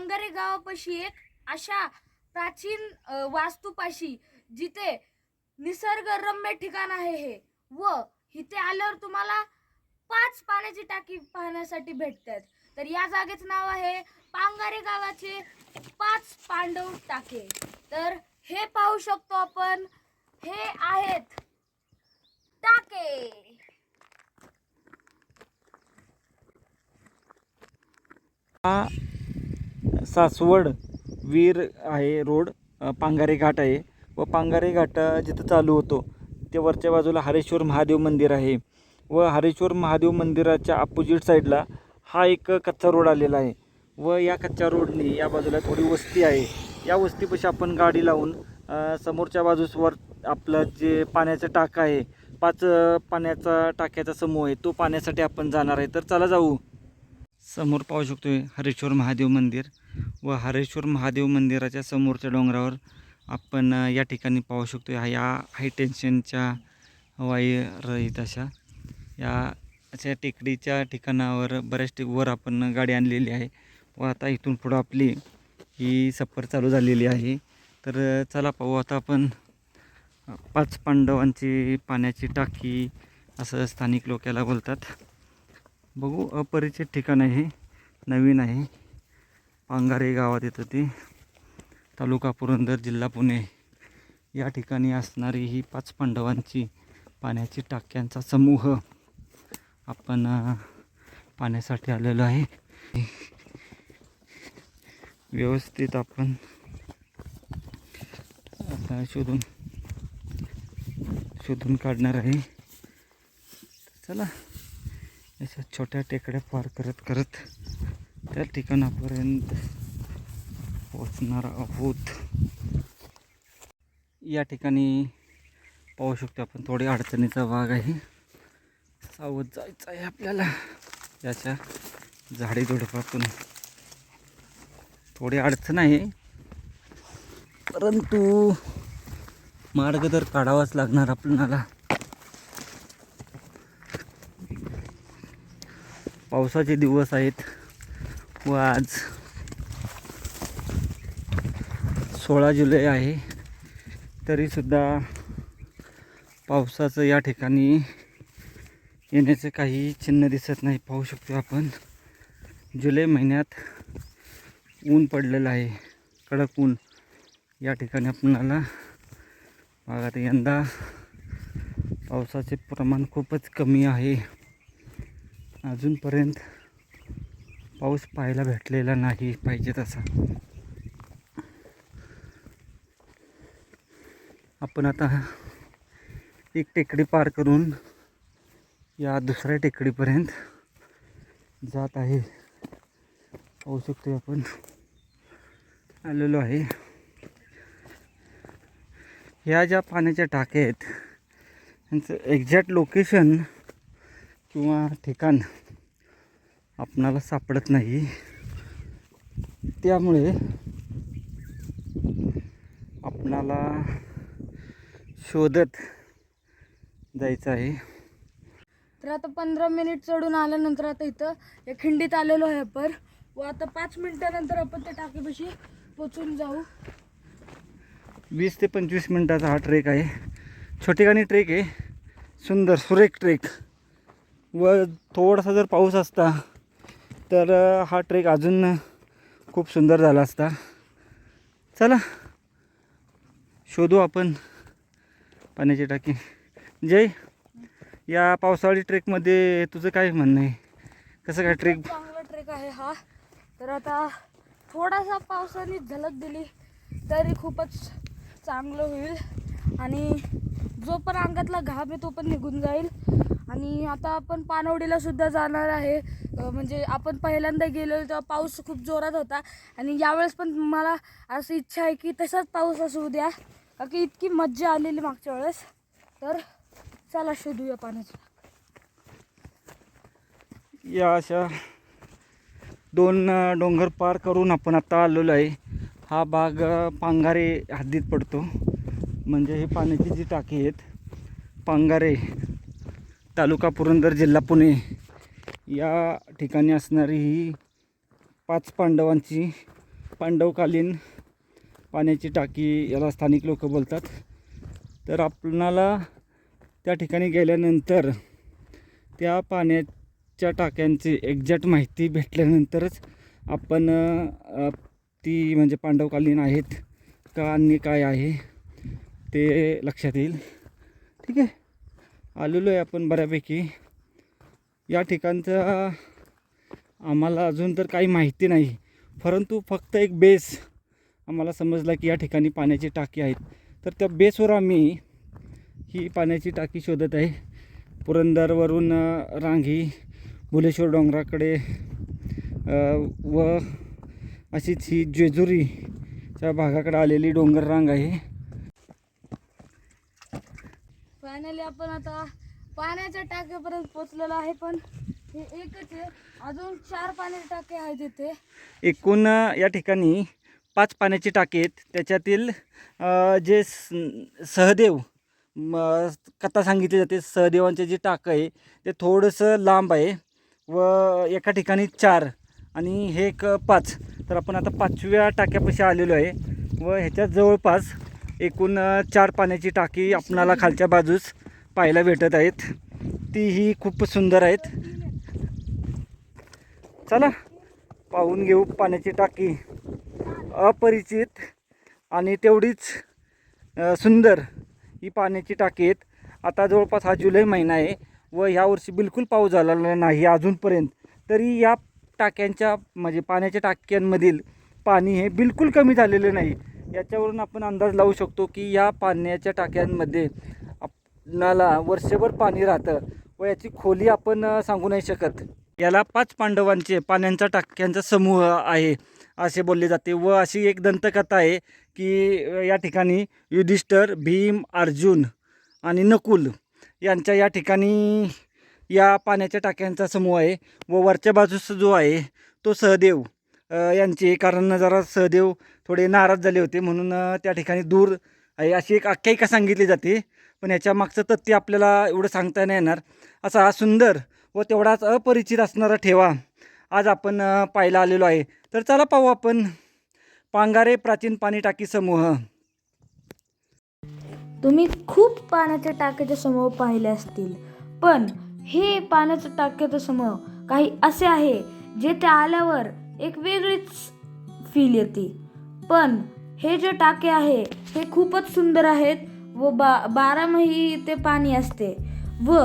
पुरंदर पांगारे गावापाशी एक अशा प्राचीन वास्तूपाशी जिथे निसर्गरम्य ठिकाण आहे हे. व इथे आल्यावर तुम्हाला पाच पाण्याची टाकी पाहण्यासाठी भेटतात. तर या जागेचं नाव आहे पांगारे गावाचे पाच पांडव टाके. तर हे पाहू शकतो आपण. हे आहेत टाके. हा सासवड वीर आहे रोड पांगारे घाट आहे. व पांगारे घाट जिथं चालू होतो ते वरच्या बाजूला हरेश्वर महादेव मंदिर आहे. व हरेश्वर महादेव मंदिराच्या अपोजिट साईडला हा एक कच्चा रोड आलेला आहे. व या कच्च्या रोडने या बाजूला थोडी वस्ती आहे. या वस्तीपाशी आपण गाडी लावून समोरच्या बाजूस वर आपलं जे पाण्याचं टाका आहे पाच पाण्याचा टाक्याचा समूह आहे तो पाण्यासाठी आपण जाणार आहे. तर चला जाऊ. समोर पाहू शकतो हरेश्वर महादेव मंदिर व हरेश्वर महादेव मंदिराच्या समोरच्या डोंगरावर आपण या ठिकाणी पाहू शकतो ह्या या हाय टेन्शनच्या वायर अशा. या अशा टेकडीच्या ठिकाणावर बऱ्याच टिक वर आपण गाडी आणलेली आहे व आता इथून पुढं आपली ही सफर चालू झालेली आहे. तर चला पाहू आता आपण पाच पांडवांची पाण्याची टाकी असं स्थानिक लोक याला बोलतात. बघू अपरिचित ठिकाण आहे नवीन आहे. पांगारे गावात येतं ते. तालुका पुरंदर जिल्हा पुणे. या ठिकाणी असणारी ही पाच पांडवांची पाण्याची टाक्यांचा समूह आपण पाण्यासाठी आलेलो आहे. व्यवस्थित आपण आता शोधून शोधून काढणार आहे. चला. अशा छोट्या टेकड्या पार करत करत त्या ठिकाणापर्यंत पोचणार आहोत. या ठिकाणी पाहू शकतो आपण थोडी अडचणीचा भाग आहे. सावध जायचं आहे आपल्याला. याच्या झाडी झुडपातून थोडी अडचण आहे. परंतु मार्ग तर काढावाच लागणार आपल्याला. पावसाचे दिवस आहेत व आज सोळा जुलै आहे. तरीसुद्धा पावसाचं या ठिकाणी येण्याचं काही चिन्ह दिसत नाही. पाहू शकतो आपण. जुलै महिन्यात ऊन पडलेलं आहे. कडक ऊन या ठिकाणी आपणाला बघा यंदा पावसाचे प्रमाण खूपच कमी आहे. अजूनपर्यंत पाऊस पाहायला भेटलेला नाही पाहिजे तसा. आपण आता एक टेकडी पार करून या दुसऱ्या टेकडीपर्यंत जात आहे. पाहू शकतो आपण. आलेलो आहे. ह्या ज्या पाण्याच्या टाक्या आहेत यांचं एक्झॅक्ट लोकेशन किंवा ठिकाण आपणाला सापडत नाही. त्यामुळे आपणाला शोधत जायचं आहे. तर आता पंधरा मिनिट चढून आल्यानंतर आता इथं या खिंडीत आलेलो आहे आपण. व आता पाच मिनिटानंतर आपण त्या टाकीपाशी पोचून जाऊ. वीस ते पंचवीस मिनटाचा हा ट्रेक आहे. छोटेखानी ट्रेक आहे. सुंदर सुरेख ट्रेक. व थोडासा जर पाऊस असता तर हा ट्रेक अजून खूप सुंदर झाला असता. चला शोधू आपण पाण्याची टाकी. जय या पावसाळी ट्रेकमध्ये तुझं काय म्हणणं आहे? कसं काय ट्रेक? चांगला ट्रेक आहे हा. तर आता थोडासा पावसाने झलक दिली तरी खूपच चांगलं होईल. आणि जो पण अंगातला घाम आहे तो पण निघून जाईल. आणि आता आपण पानवडीला सुद्धा जाणार आहे. म्हणजे आपण पहिल्यांदा गेलो तेव्हा पाऊस खूप जोरात होता. आणि यावेळेस पण मला अशी इच्छा आहे की तसाच पाऊस असू द्या. का की इतकी मज्जा आलेली मागच्या वेळेस. तर चला शोधूया पाण्याची. या अशा दोन डोंगर पार करून आपण आता आलेलो आहे. हा भाग पांघारे हद्दीत पडतो. म्हणजे हे पाण्याची जी टाकी आहेत पांगारे तालुका पुरंदर जिल्हा पुणे या ठिकाणी असणारी ही पाच पांडवांची पांडवकालीन पाण्याची टाकी याला स्थानिक लोक बोलतात. तर आपणाला त्या ठिकाणी गेल्यानंतर त्या पाण्याच्या टाक्यांची एक्झॅक्ट माहिती भेटल्यानंतरच आपण ती म्हणजे पांडवकालीन आहेत का अन्य काय आहे ते लक्षात येईल. ठीक आहे. आलेलो आहे आपण बऱ्यापैकी. या ठिकाणचा आम्हाला अजून तर काही माहिती नाही. परंतु फक्त एक बेस आम्हाला समजला की या ठिकाणी पाण्याची टाकी आहेत. तर त्या बेसवर आम्ही ही पाण्याची टाकी शोधत आहे. पुरंदरवरून रांगी भुलेश्वर डोंगराकडे व अशीच ही जेजुरीच्या भागाकडे आलेली डोंगर रांग आहे. फायनली आपण आता पाण्याच्या टाक्यापर्यंत पोचलेलो आहे पण हे एकच आहे. अजून चार पाण्याचे टाके आहेत इथे एकूण या ठिकाणी पाच पाण्याची टाकी आहेत. त्याच्यातील अ, जे स- सहदेव म, कथा सांगितली जाते सहदेवांचे जे टाकं आहे ते थोडंसं लांब आहे व एका ठिकाणी चार आणि हे एक पाच. तर आपण आता पाचव्या टाक्यापाशी आलेलो आहे व ह्याच्या जवळपास एकूण चार पाण्याची टाकी आपणाला खालच्या बाजूस पाहायला भेटत आहेत. तीही खूप सुंदर आहेत. चला पाहून घेऊ पाण्याची टाकी. अपरिचित आणि तेवढीच सुंदर ही पाण्याची टाकी आहेत. आता जवळपास हा जुलै महिना आहे व ह्या वर्षी बिलकुल पाऊस झालेला नाही अजूनपर्यंत. तरी या टाक्यांच्या म्हणजे पाण्याच्या टाक्यांमधील पाणी हे बिलकुल कमी झालेलं नाही. याच्यावरून आपण अंदाज लावू शकतो की या पाण्याच्या टाक्यांमध्ये आपणाला वर्षभर पाणी राहतं व याची खोली आपण सांगू नाही शकत. याला पाच पांडवांचे पाण्याच्या टाक्यांचा समूह आहे असे बोलले जाते व अशी एक दंतकथा आहे की या ठिकाणी युधिष्ठर भीम अर्जुन आणि नकुल यांच्या या ठिकाणी या पाण्याच्या टाक्यांचा समूह आहे व वरच्या बाजूस जो आहे तो सहदेव यांचे कारण जरा सहदेव थोडे नाराज झाले होते. म्हणून त्या ठिकाणी दूर आहे अशी एक आख्यायिका सांगितली जाते. पण ह्याच्या मागचं तथ्य आपल्याला एवढं सांगता नाही येणार. असा हा सुंदर व तेवढाच अपरिचित असणारा ठेवा आज आपण पाहायला आलेलो आहे. तर चला पाहू आपण. पांगारे प्राचीन पाणी टाकी समूह. तुम्ही खूप पाण्याच्या टाक्याचे समूह पाहिले असतील. पण हे पाण्याच्या टाक्याचे समूह काही असे आहे जे त्या आल्यावर एक वेगळीच फील येते. पण हे जे टाके आहे हे खूपच सुंदर आहेत व बा बारामाही इथे पाणी असते व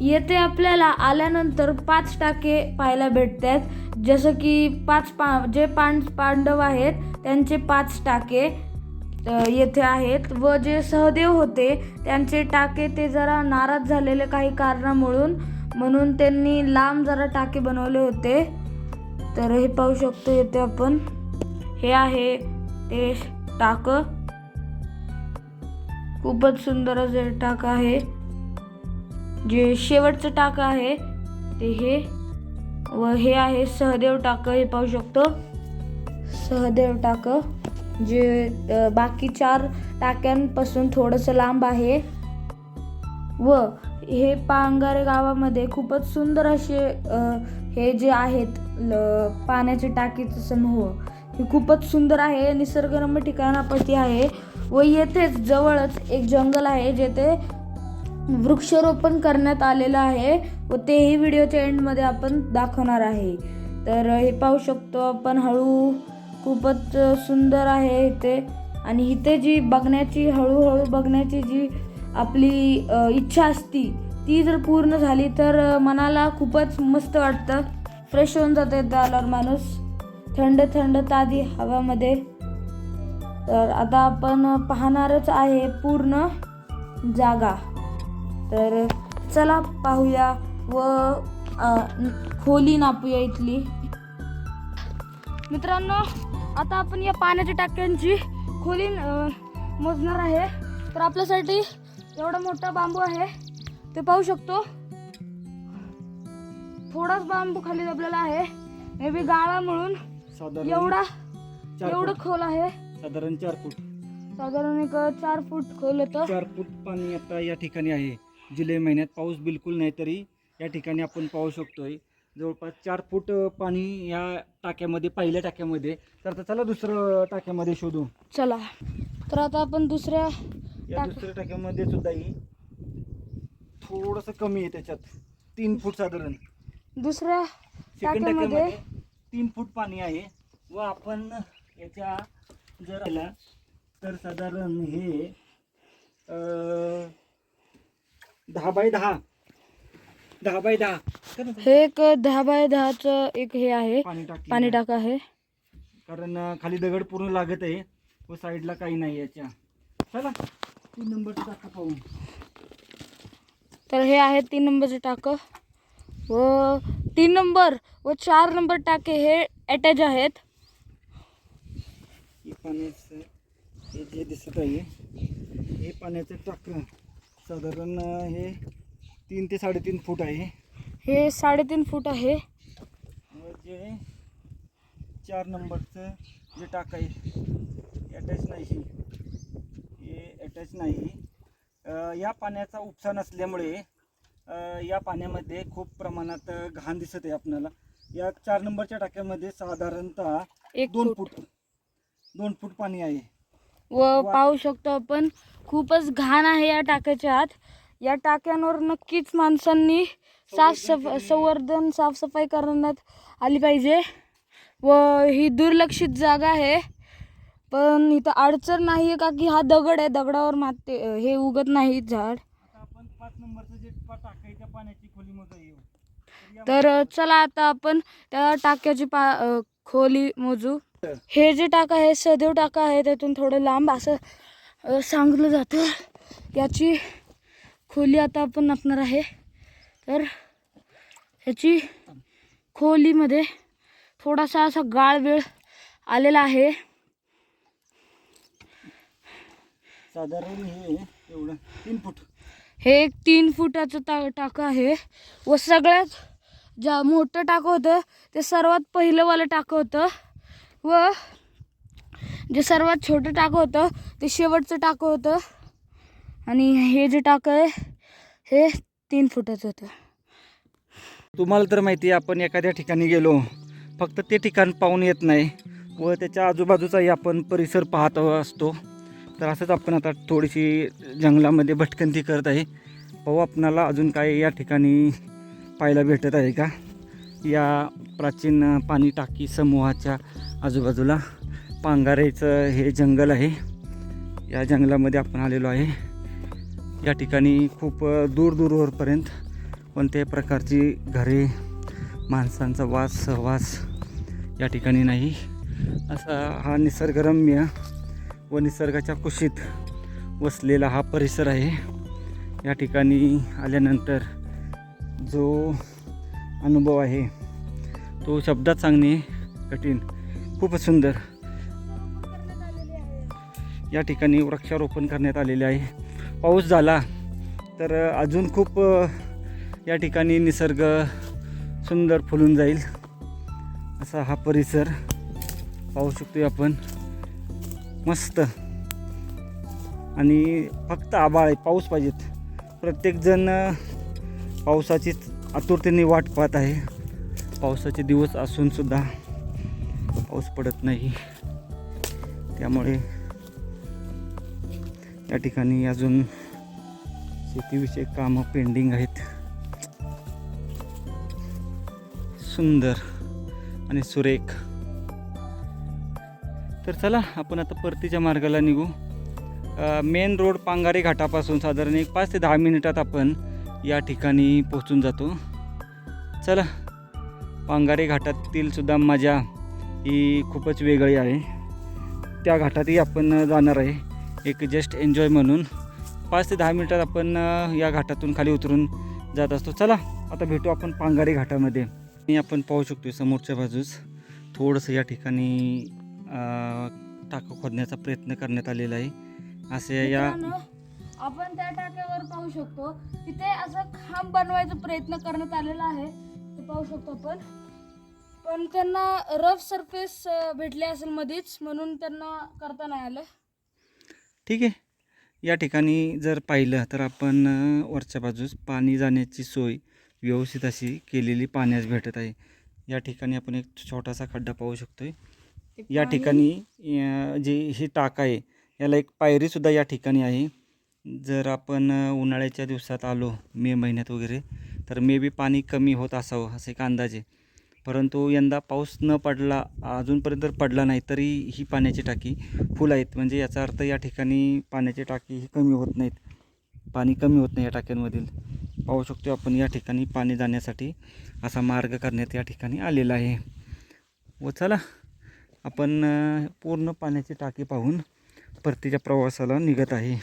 येथे आपल्याला आल्यानंतर पाच टाके पाहायला भेटतात. जसं की पाच पा जे पां पांडव आहेत त्यांचे पाच टाके येथे आहेत व जे सहदेव होते त्यांचे टाके ते जरा नाराज झालेले काही कारणामुळून म्हणून त्यांनी लांब जरा टाके बनवले होते. तर हे पाहू शकतो येथे आपण. हे आहे ते टाक. खूपच सुंदर असे टाक आहे. जे शेवटचं टाक आहे ते हे. व हे आहे सहदेव टाक हे पाहू शकतो. सहदेव टाक जे बाकी चार टाक्यांपासून थोडंसं लांब आहे. व हे पांगारे गावामध्ये खूपच सुंदर असे हे जे आहेत ल पाण्याचे टाकीचे समूह हे खूपच सुंदर आहे. निसर्गरम्य ठिकाणापती आहे व येथेच जवळच एक जंगल आहे जेथे वृक्षारोपण करण्यात आलेलं आहे व तेही व्हिडिओच्या एंडमध्ये आपण दाखवणार आहे. तर हे पाहू शकतो आपण हळू खूपच सुंदर आहे इथे. आणि इथे जी बघण्याची हळूहळू बघण्याची जी आपली इच्छा असती ती जर पूर्ण झाली तर मनाला खूपच मस्त वाटतं. फ्रेश होऊन जातं एकदा आल्यावर माणूस. थंड थंड ताजी हवामध्ये. तर आता आपण पाहणारच आहे पूर्ण जागा. तर चला पाहूया व खोली नापूया इथली. मित्रांनो आता आपण या पाण्याच्या टाक्यांची खोली मोजणार आहे. तर आपल्यासाठी एवढा मोठा बांबू आहे ते पाहू शकतो. थोडाच बांबू खाली दबलेला आहे. मे बी गाळा म्हणून साधारण एवढा चार एवढं फूट. खोल आहे. साधारण चार फूट. साधारण एक चार फूट खोल येतं चार फूट पाणी आता या ठिकाणी आहे. जुलै महिन्यात पाऊस बिलकुल नाही तरी या ठिकाणी आपण पाहू शकतोय. जवळपास चार फूट अ, पाणी या टाक्यामध्ये पहिल्या टाक्यामध्ये. तर आता चला दुसरं टाक्यामध्ये शोधू. चला. तर आता आपण दुसऱ्या या दुसऱ्या टाक्यामध्ये सुद्धाही थोडंसं कमी आहे त्याच्यात. तीन फूट साधारण. दुसऱ्या सेकंड टाक्यामध्ये तीन फूट पाणी आहे. व आपण याच्या जर आला तर साधारण हे दहा बाय दहा. दहा बाय दहा. हे एक दहा बाय दहाचं एक हे आहे. पाणी टाकी पाणी टाका आहे. कारण खाली दगड पूर्ण लागत आहे. व साईडला काही नाही याच्या. चला. तीन नंबरचा टाका पाहू तर हे आहे तीन नंबरचं टाकं. व तीन नंबर व चार नंबर टाके हे अटॅच आहेत. हे पाण्याचं हे जे दिसत आहे हे पाण्याचं टाकं साधारण हे तीन ते साडेतीन फूट आहे. हे साडेतीन फूट आहे. व जे चार नंबरचं जे टाक आहे अटॅच नाही हे अटॅच नाही. या पाण्याचा उपसा नसल्यामुळे या पाण्यामध्ये खूप प्रमाणात घाण दिसत आहे आपल्याला. या चार नंबरच्या टाक्यामध्ये साधारणतः एक दोन फूट. फूट दोन फूट पाणी आहे. व पाहू शकतो आपण खूपच घाण आहे या टाक्याच्या आत. या टाक्यांवर नक्कीच माणसांनी साफसफ संवर्धन साफसफाई करण्यात आली पाहिजे. व ही दुर्लक्षित जागा आहे. पण इथं अडचण नाही आहे का की हा दगड आहे दगडावर माते हे उगत नाही झाड. आपण पाच नंबरचं जे पाण्याची येऊ. तर चला आता आपण त्या टाक्याची पा खोली मोजू. हे जे टाका आहे सदैव टाका आहे त्यातून थोडं लांब असं अ, सांगितलं जातं. याची खोली आता आपण नापणार आहे. तर ह्याची खोलीमध्ये थोडासा असा गाळ वेळ आलेला आहे. साधारण हे एवढं. तीन फूट. हे एक तीन फुटाचं टा टाकं आहे. व सगळ्यात ज्या मोठं टाकं होतं ते सर्वात पहिलंवालं टाकं होतं. व जे सर्वात छोटं टाकं होतं ते शेवटचं टाकं होतं. आणि हे जे टाकं आहे हे तीन फुटाचं होतं. तुम्हाला तर माहिती आहे आपण एखाद्या ठिकाणी गेलो फक्त ते ठिकाण पाहून येत नाही. व त्याच्या आजूबाजूचाही आपण परिसर पाहत असतो. तर असंच आपण आता थोडीशी जंगलामध्ये भटकंती करत आहे. पाहू आपणाला अजून काय या ठिकाणी पाहायला भेटत आहे का? या प्राचीन पाणी टाकी समूहाच्या आजूबाजूला पांगारेचं हे जंगल आहे. या जंगलामध्ये आपण आलेलो आहे. या ठिकाणी खूप दूर दूरवरपर्यंत कोणत्याही प्रकारची घरे माणसांचा वास सहवास या ठिकाणी नाही. असा हा निसर्गरम्य व निसर्गाच्या कुशीत वसलेला हा परिसर आहे. या ठिकाणी आल्यानंतर जो अनुभव आहे तो शब्दात सांगणे कठीण खूपच सुंदर. या ठिकाणी वृक्षारोपण करण्यात आलेले आहे. पाऊस झाला तर अजून खूप या ठिकाणी निसर्ग सुंदर फुलून जाईल. असा हा परिसर पाहू शकतोय आपण. मस्त. आणि फक्त आबाळ आहे पाऊस पाहिजेत. प्रत्येकजण पावसाची पावसाचीच आतुरतेने वाट पाहत आहे. पावसाचे दिवस असूनसुद्धा पाऊस पडत नाही. त्यामुळे या ठिकाणी अजून शेतीविषयक कामं पेंडिंग आहेत. सुंदर आणि सुरेख. तर चला आपण आता परतीच्या मार्गाला निघू. मेन रोड पांगारे घाटापासून साधारण एक पाच ते दहा मिनिटात आपण या ठिकाणी पोहोचून जातो. चला पांगारे घाटातील सुद्धा मजा ही खूपच वेगळी आहे. त्या घाटातही आपण जाणार आहे एक जस्ट एन्जॉय म्हणून. पाच ते दहा मिनिटात आपण या घाटातून खाली उतरून जात असतो. चला आता भेटू आपण पांगारे घाटामध्ये. आणि आपण पाहू शकतो समोरच्या बाजूस थोडंसं या ठिकाणी टाकं खोदण्याचा प्रयत्न करण्यात आलेला आहे. असे या आपण त्या टाक्यावर पाहू शकतो तिथे असं खांब बनवायचा प्रयत्न करण्यात आलेला आहे. ते पाहू शकतो आपण. पण त्यांना रफ सरफेस भेटले असेल मध्येच म्हणून त्यांना करता नाही आलं. ठीक आहे. या ठिकाणी जर पाहिलं तर आपण वरच्या बाजूस पाणी जाण्याची सोय व्यवस्थित अशी केलेली पाण्यास भेटत आहे. या ठिकाणी आपण एक छोटासा खड्डा पाहू शकतोय. ते या ठिकाणी अं, जी ही टाक आहे याला एक पायरीसुद्धा या ठिकाणी आहे. जर आपण अं, उन्हाळ्याच्या दिवसात आलो मे महिन्यात वगैरे तर मे बी पाणी कमी होत असावं असे एक अंदाजे. परंतु यंदा पाऊस न पडला अजूनपर्यंत जर पडला नाही तरी ही पाण्याची टाकी फुल आहेत. म्हणजे याचा अर्थ या ठिकाणी पाण्याची टाकी ही कमी होत नाहीत. पाणी कमी होत नाही या टाक्यांमधील. पाहू शकतो आपण या ठिकाणी पाणी जाण्यासाठी असा मार्ग करण्यात या ठिकाणी आलेला आहे. व चला आपण पूर्ण पाण्याची टाकी पाहून परतीच्या प्रवासाला निघत आहे.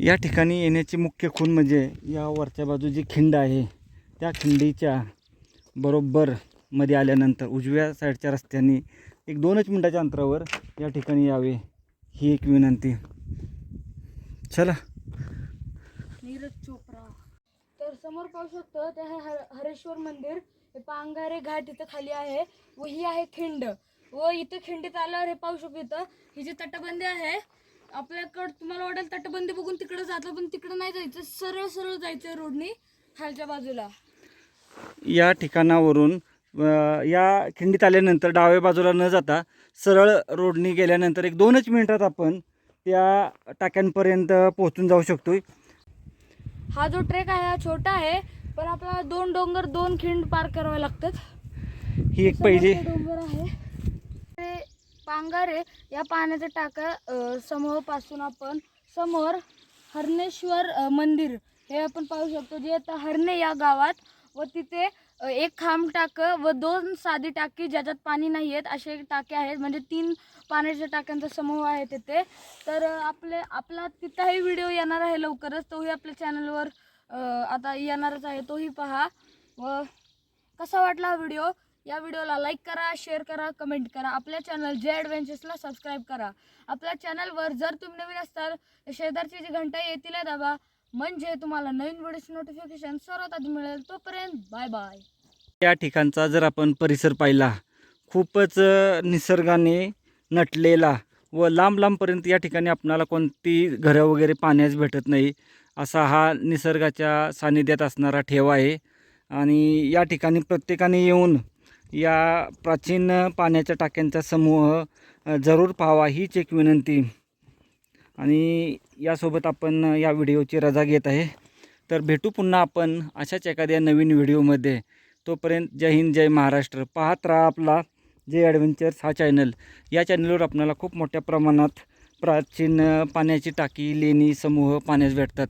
या ठिकाणी येण्याची मुख्य खूण म्हणजे या वरच्या बाजू जी खिंड आहे त्या खिंडीच्या बरोबर मध्ये आल्यानंतर उजव्या साईडच्या रस्त्याने एक दोनच मिनटाच्या अंतरावर या ठिकाणी यावे ही एक विनंती. चला नीरज चोप्रा तर समोर पाहू शकतो ते आहे हर हरेश्वर मंदिर. हे पांगारे घाट इथं खाली आहे. व ही आहे खिंड. व इथं खिंडीत आल्यावर हे पाहू शकतो इथं ही जी तटबंदी आहे आपल्याकडं तुम्हाला वाटेल तटबंदी बघून तिकडं जातं पण तिकडं नाही जायचं. सरळ सरळ जायचं रोडनी खालच्या बाजूला. या ठिकाणावरून या खिंडीत आल्यानंतर डाव्या बाजूला न जाता सरळ रोडनी गेल्यानंतर एक दोनच मिनिटात आपण त्या टाक्यांपर्यंत पोहोचून जाऊ शकतो हा जो ट्रेक आहे हा छोटा आहे पण आपल्याला दोन डोंगर दोन खिंड पार करावे लागतात. ही एक पहिली. डोंगर आहे ते पांगारे या पाण्याचा टाका समोरपासून आपण समोर हरणेश्वर मंदिर हे आपण पाहू शकतो जे आता हरणे या गावात व तिथे एक खांब टाकं व दोन साधी टाकी ज्याच्यात पाणी नाही आहेत असे टाके आहेत. म्हणजे तीन पाण्याच्या टाक्यांचा समूह आहे तिथे. तर आपले आपला तिथंही व्हिडिओ येणार आहे लवकरच. तोही आपल्या चॅनलवर आता येणारच आहे. तोही पहा. व कसा वाटला हा व्हिडिओ? या व्हिडिओला लाईक करा शेअर करा कमेंट करा. आपल्या चॅनल जे ॲडव्हेंचर्सला सबस्क्राईब करा. आपल्या चॅनलवर जर तुम्ही नवीन असताल शेजारची जी घंटा येतील दाबा. म्हणजे तुम्हाला नवीन व्हिडिओची नोटिफिकेशन सर्वात आधी मिळेल. तोपर्यंत बाय बाय या ठिकाणचा जर आपण परिसर पाहिला खूपच निसर्गाने नटलेला व लांब लांबपर्यंत या ठिकाणी आपणाला कोणती घरं वगैरे पाण्यास भेटत नाही असा हा निसर्गाच्या सानिध्यात असणारा ठेवा आहे. आणि या ठिकाणी प्रत्येकाने येऊन या प्राचीन पाण्याच्या टाक्यांचा समूह जरूर पाहावा हीच एक विनंती. आणि यासोबत आपण या व्हिडिओची रजा घेत आहे. तर भेटू पुन्हा आपण अशाच एखाद्या नवीन व्हिडिओमध्ये. तोपर्यंत जय हिंद जय महाराष्ट्र. पाहत राहा आपला जे ॲडव्हेंचर्स हा चॅनल या चॅनलवर आपल्याला खूप मोठ्या प्रमाणात प्राचीन पाण्याची टाकी लेणी समूह पाण्यास भेटतात.